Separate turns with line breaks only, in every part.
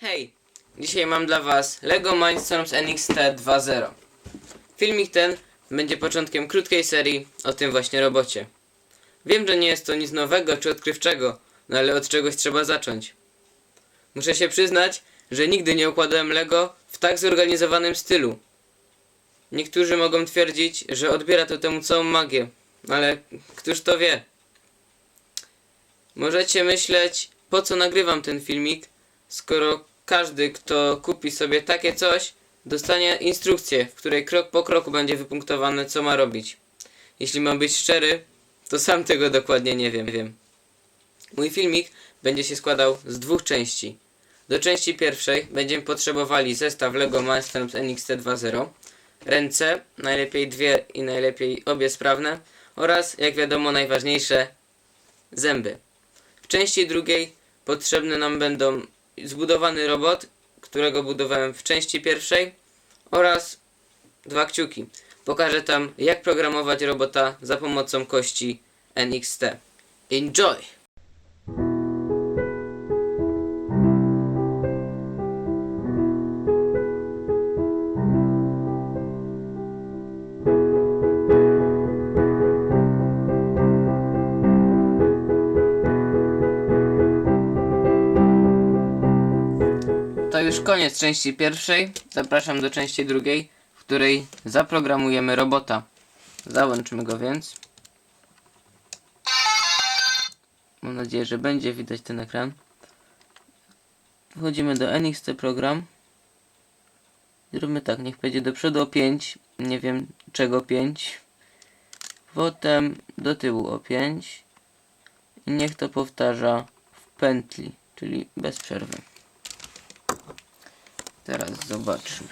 Hej, dzisiaj mam dla Was LEGO Mindstorms NXT 2.0. Filmik ten będzie początkiem krótkiej serii o tym właśnie robocie. Wiem, że nie jest to nic nowego czy odkrywczego, no ale od czegoś trzeba zacząć. Muszę się przyznać, że nigdy nie układałem LEGO w tak zorganizowanym stylu. Niektórzy mogą twierdzić, że odbiera to temu całą magię, ale któż to wie? Możecie myśleć, po co nagrywam ten filmik, skoro każdy, kto kupi sobie takie coś, dostanie instrukcję, w której krok po kroku będzie wypunktowane, co ma robić. Jeśli mam być szczery, to sam tego dokładnie nie wiem. wiem. Mój filmik będzie się składał z dwóch części. Do części pierwszej będziemy potrzebowali zestaw LEGO Mindstorms NXT 2.0, ręce, najlepiej dwie i najlepiej obie sprawne oraz, jak wiadomo, najważniejsze, zęby. W części drugiej potrzebne nam będą zbudowany robot, którego budowałem w części pierwszej oraz dwa kciuki. Pokażę tam jak programować robota za pomocą kości NXT. Enjoy! Już koniec części pierwszej. Zapraszam do części drugiej, w której zaprogramujemy robota. Załączymy go więc. Mam nadzieję, że będzie widać ten ekran. Wchodzimy do NXT program. Zróbmy tak, niech będzie do przodu o 5. Nie wiem czego 5. Potem do tyłu o 5. I niech to powtarza w pętli, czyli bez przerwy. Teraz zobaczmy.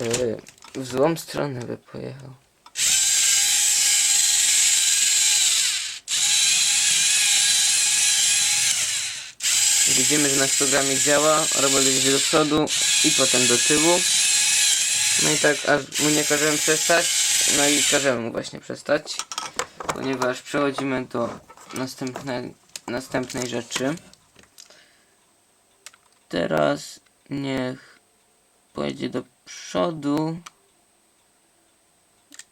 Yy, w złą stronę by pojechał. Widzimy, że nasz programik działa, robot jedzie do przodu i potem do tyłu. No i tak aż mu nie każemy przestać, no i każemy mu właśnie przestać, ponieważ przechodzimy do następnej, następnej rzeczy. Teraz niech pojedzie do przodu.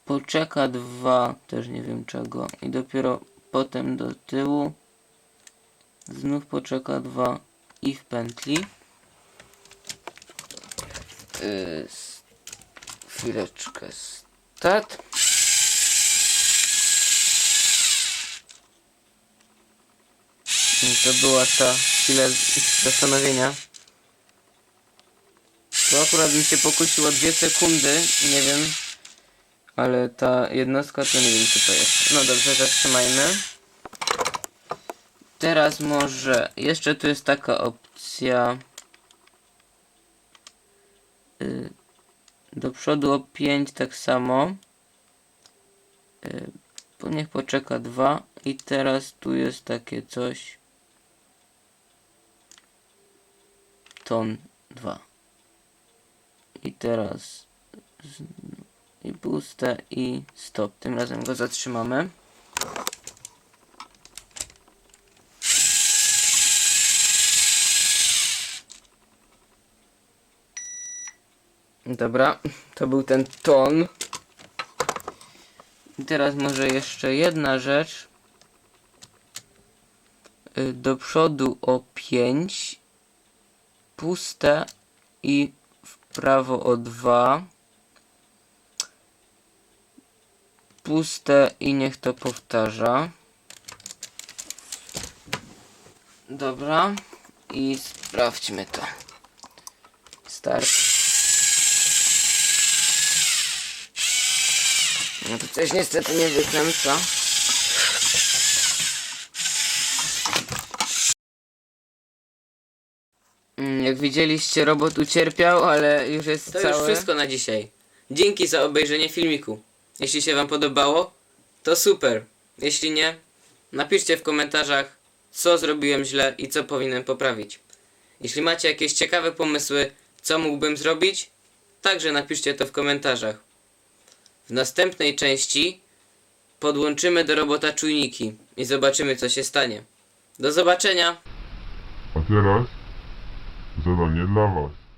Poczeka dwa, też nie wiem czego. I dopiero potem do tyłu. Znów poczeka dwa i w pętli. Yy, chwileczkę. Start. I to była ta chwila zastanowienia. To akurat mi się pokusiło dwie sekundy, nie wiem. Ale ta jednostka to nie wiem co to jest. No dobrze, zatrzymajmy. Teraz może jeszcze tu jest taka opcja. y, Do przodu o 5 tak samo. Y, Niech poczeka 2 i teraz tu jest takie coś. Ton 2. I teraz i puste i stop. Tym razem go zatrzymamy. Dobra, to był ten ton. I teraz może jeszcze jedna rzecz. Y, Do przodu o 5 puste i w prawo o 2. Puste i niech to powtarza. Dobra. I sprawdźmy to. Start. No to coś niestety nie wykręca. Mm, Jak widzieliście, robot ucierpiał, ale już jest
To
całe.
już wszystko na dzisiaj. Dzięki za obejrzenie filmiku. Jeśli się Wam podobało, to super. Jeśli nie, napiszcie w komentarzach, co zrobiłem źle i co powinienem poprawić. Jeśli macie jakieś ciekawe pomysły, co mógłbym zrobić, także napiszcie to w komentarzach. W następnej części podłączymy do robota czujniki i zobaczymy, co się stanie. Do zobaczenia!
A teraz zadanie dla Was.